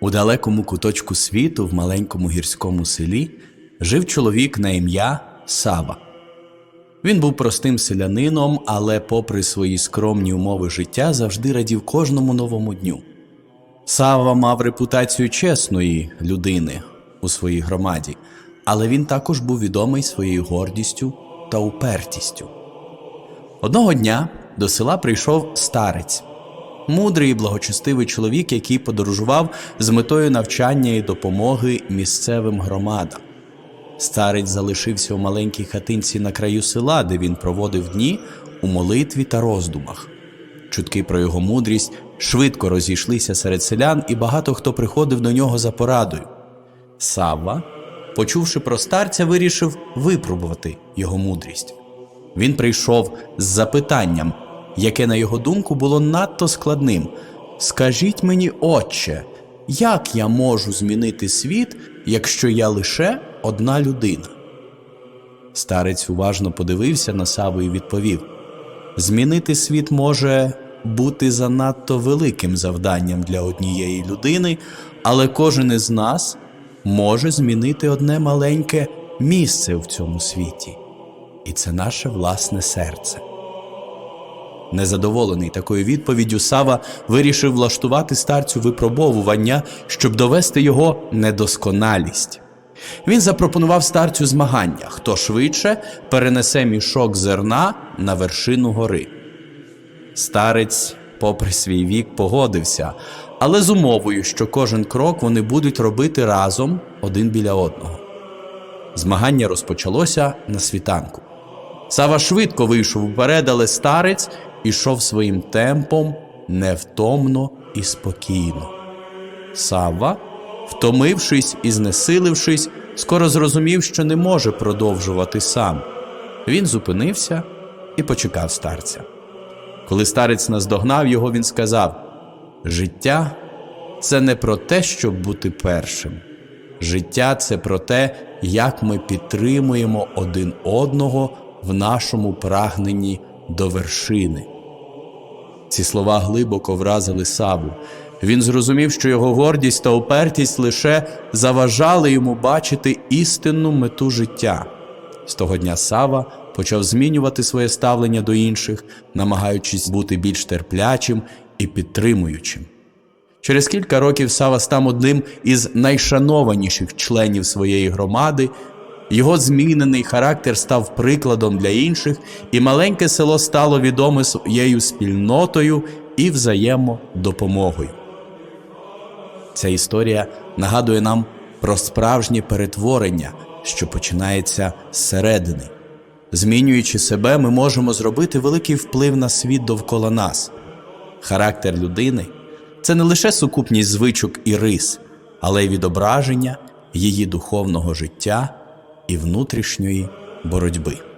У далекому куточку світу, в маленькому гірському селі, жив чоловік на ім'я Сава. Він був простим селянином, але, попри свої скромні умови життя, завжди радів кожному новому дню. Сава мав репутацію чесної людини у своїй громаді, але він також був відомий своєю гордістю та упертістю. Одного дня до села прийшов старець, мудрий і благочестивий чоловік, який подорожував з метою навчання і допомоги місцевим громадам. Старець залишився у маленькій хатинці на краю села, де він проводив дні у молитві та роздумах. Чутки про його мудрість швидко розійшлися серед селян, і багато хто приходив до нього за порадою. Савва, почувши про старця, вирішив випробувати його мудрість. Він прийшов з запитанням, яке, на його думку, було надто складним. Скажіть мені, отче, як я можу змінити світ, якщо я лише одна людина? Старець уважно подивився на Саву і відповів: Змінити світ може бути занадто великим завданням для однієї людини, але кожен із нас може змінити одне маленьке місце в цьому світі, і це наше власне серце. Незадоволений такою відповіддю, Сава вирішив влаштувати старцю випробовування, щоб довести його недосконалість. Він запропонував старцю змагання, хто швидше перенесе мішок зерна на вершину гори. Старець, попри свій вік, погодився, але з умовою, що кожен крок вони будуть робити разом один біля одного. Змагання розпочалося на світанку. Сава швидко вийшов уперед, але старець ішов своїм темпом невтомно і спокійно. Савва, втомившись і знесилившись, скоро зрозумів, що не може продовжувати сам. Він зупинився і почекав старця. Коли старець наздогнав його, він сказав: Життя це не про те, щоб бути першим. Життя це про те, як ми підтримуємо один одного в нашому прагненні до вершини. Ці слова глибоко вразили Саву. Він зрозумів, що його гордість та упертість лише заважали йому бачити істинну мету життя. З того дня Сава почав змінювати своє ставлення до інших, намагаючись бути більш терплячим і підтримуючим. Через кілька років Сава став одним із найшанованіших членів своєї громади. Його змінений характер став прикладом для інших, і маленьке село стало відоме своєю спільнотою і взаємодопомогою. Ця історія нагадує нам про справжнє перетворення, що починається зсередини. Змінюючи себе, ми можемо зробити великий вплив на світ довкола нас. Характер людини це не лише сукупність звичок і рис, але й відображення її духовного життя і внутрішньої боротьби.